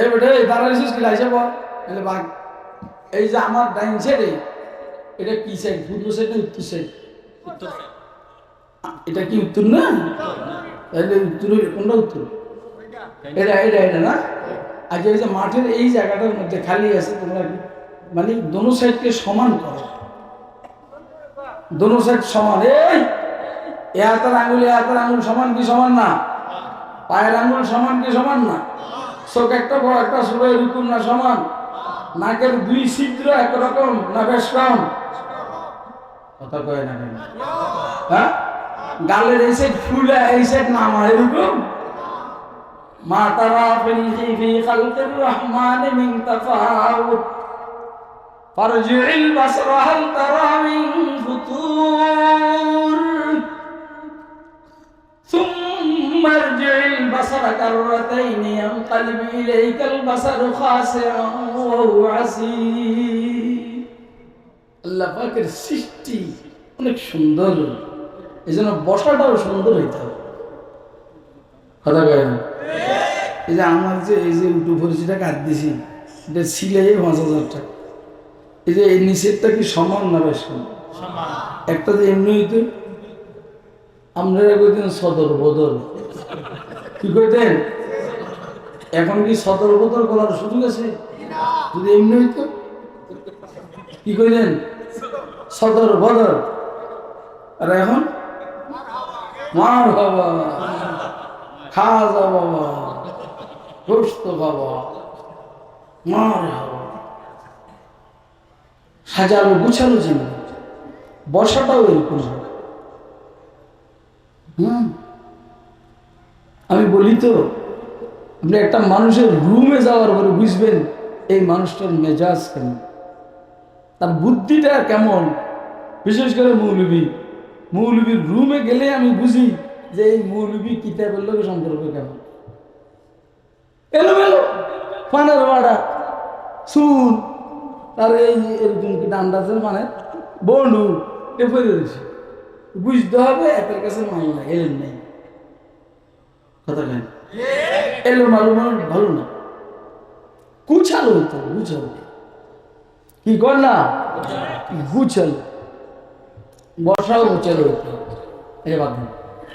এই বেটে দাঁড়াইছিস কি লাইছে বল। বাঘ, এই যে আমার ডাইন সাইডে, এটা কি সাইড? পূর্ব সাইড না উত্তর সাইড? এটা কি উত্তর না? তাহলে উত্তর কোনটা উত্তর? এটা এটা এটা না? এই যে মাঠের এই জায়গাটার মধ্যে খালি আছে, তোমরা মানে দোনো সাইডকে সমান করো। দোনো সাইড সমান। এই, এ হাতের আঙুল, এ হাতের আঙুল সমান কি সমান না? পায়ের আঙুল সমান কি সমান না? চোখ একটা বড় একটা ছোট এরকম না সমান নাকের দুই ছিদ্র একরকম না বেশ কম কথা কয় না কেন হ্যাঁ গালের এই সাইড ফুলে এই সাইড নামা এরকম মা তারা ফিল ফি খালকির রহমান মিন তাফাউত ফারজি'il البصر هل ترى من فطور ثم ارجع البصر كرتين ينقلب إليك البصر خاسعا وهو حسير আল্লাহ পাকের সৃষ্টি অনেক সুন্দর এই জন্য বসাটাও সুন্দর হইতে হবে কথা কয় না এই যে আমার যে এই যে উটু পরিচিটা কাট দিছি এটা সিলাই পাঁচ হাজার টাকা এই যে এই নিষেধটা কি সমান না বেশ কম? একটা যে এমনি হইতো আপনারা কইতেন সদর বদল কি কইতেন? এখন কি সদর বদল করার সুযোগ আছে? যদি এমনি হইতো? কি কইলেন? সদর বদল আর এখন? মার বাবা। খাজা বাবা। গোস্ত বাবা। মার সাজানো গুছানো জীবন বর্ষাটাও এরকম হুম? আমি বলি তো, আপনি একটা মানুষের রুমে যাওয়ার পরে বুঝবেন এই মানুষটার মেজাজ কেমন। তার বুদ্ধিটা কেমন। বিশেষ করে মৌলবী মৌলবীর রুমে গেলে আমি বুঝি যে এই মৌলবী কিতাবের লোকের সম্পর্ক কেমন। এলো এলোমেলো পানের বাড়া সুন তার এই এরকম কি ডান্ডাসের মানে? বন্ধু এ ফেলে বুঝতে হবে একের কাছে মাইনা এলেন নাই। কথা কেন এলো মালু মানুষ ভালো না। কুচালো হইতো গুছালো। কি কর না গুছালো। বর্ষাও গুছালো। হইতো এটা বাদ